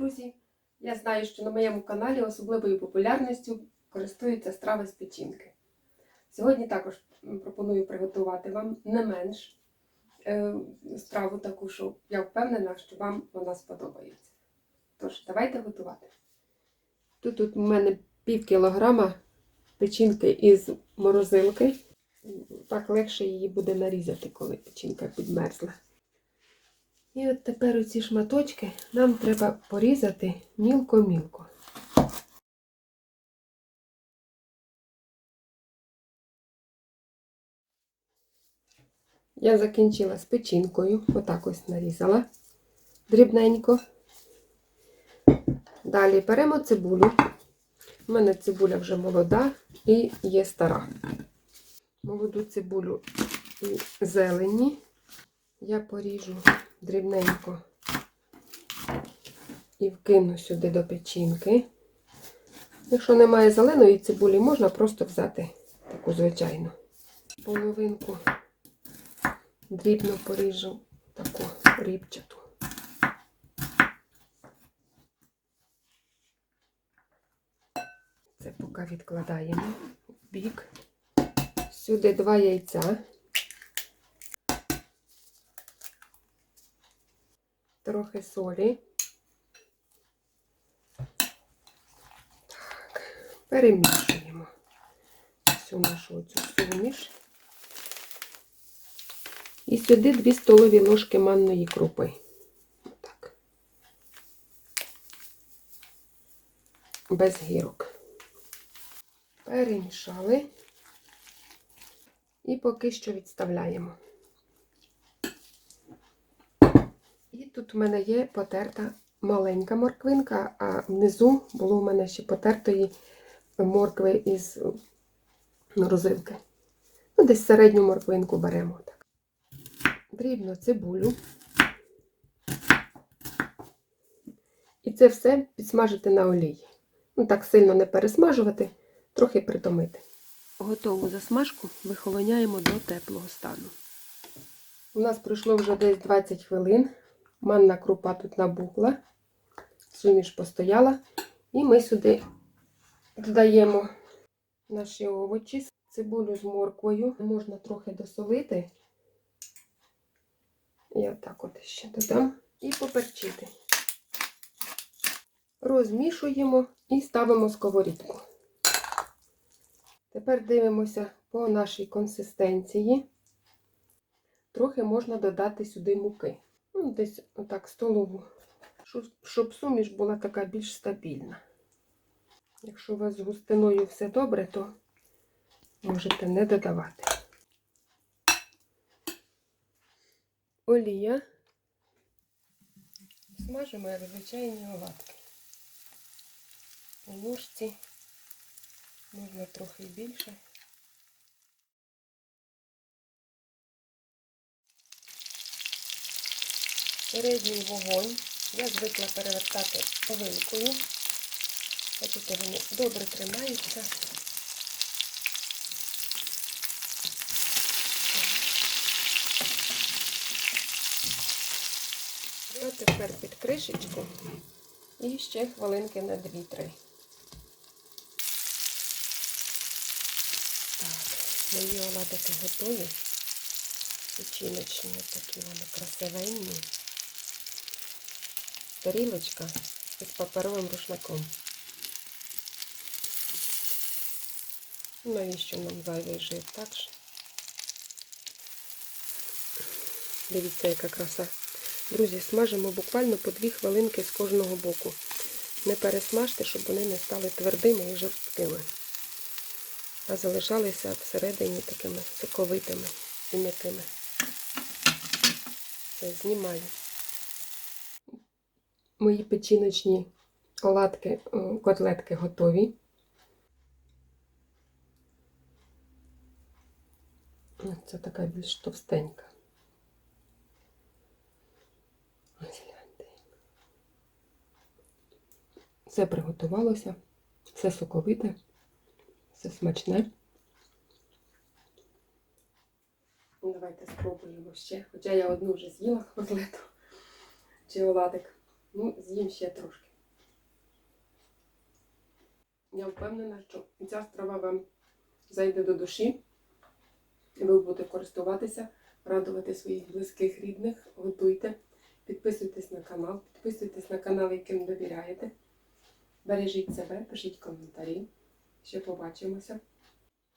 друзі! Я знаю, що на моєму каналі особливою популярністю користуються страви з печінки. Сьогодні також пропоную приготувати вам не менш е, страву таку, що я впевнена, що вам вона сподобається. Тож, давайте готувати. Тут, тут у мене пів кілограма печінки із морозилки. Так легше її буде нарізати, коли печінка підмерзла. І от тепер оці шматочки нам треба порізати мілко-мілко. Я закінчила з печінкою, отак ось нарізала дрібненько. Далі беремо цибулю. У мене цибуля вже молода і є стара. Молоду цибулю і зелені я поріжу дрібненько і вкину сюди до печінки. Якщо немає зеленої цибулі, можна просто взяти таку звичайну. Половинку дрібно поріжу таку рібчату. Це поки відкладаємо в бік. Сюди два яйця. Трохи солі. Так, перемішуємо всю нашу цю суміш. І сюди 2 столові ложки манної крупи. Отак. Без гірок. Перемішали. І поки що відставляємо. І тут у мене є потерта маленька морквинка, а внизу було у мене ще потертої моркви із розилки. Ну, десь середню морквинку беремо. так. Дрібно цибулю. І це все підсмажити на олії. Ну, так сильно не пересмажувати, трохи притомити. Готову засмажку вихолоняємо до теплого стану. У нас пройшло вже десь 20 хвилин. Манна крупа тут набухла, суміш постояла, і ми сюди додаємо наші овочі, цибулю з морквою. Можна трохи досолити. Я так от ще додам і поперчити. Розмішуємо і ставимо сковорідку. Тепер дивимося по нашій консистенції. Трохи можна додати сюди муки. Ну, десь отак столову, щоб суміш була така більш стабільна. Якщо у вас з густиною все добре, то можете не додавати. Олія. Смажимо як звичайні оладки. У ложці можна трохи більше. Середній вогонь. Я звикла перевертати вилкою. Бачите, вони добре тримаються. А тепер під кришечку і ще хвилинки на 2-3. Так, мої оладики готові. Печіночні такі вони красивенні тарілочка із паперовим рушником. Навіщо нам зайвий жир, так ж? Дивіться, яка краса. Друзі, смажимо буквально по 2 хвилинки з кожного боку. Не пересмажте, щоб вони не стали твердими і жорсткими, а залишалися всередині такими соковитими і м'якими. Все, знімаю. Мої печіночні оладки, котлетки готові. Це така більш товстенька. Все приготувалося, все соковите, все смачне. Давайте спробуємо ще. Хоча я одну вже з'їла котлету чи оладик. Ну, з'їм ще трошки. Я впевнена, що ця страва вам зайде до душі, і ви будете користуватися, радувати своїх близьких рідних, готуйте, підписуйтесь на канал, підписуйтесь на канал, яким довіряєте. Бережіть себе, пишіть коментарі. Ще побачимося.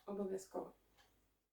Обов'язково.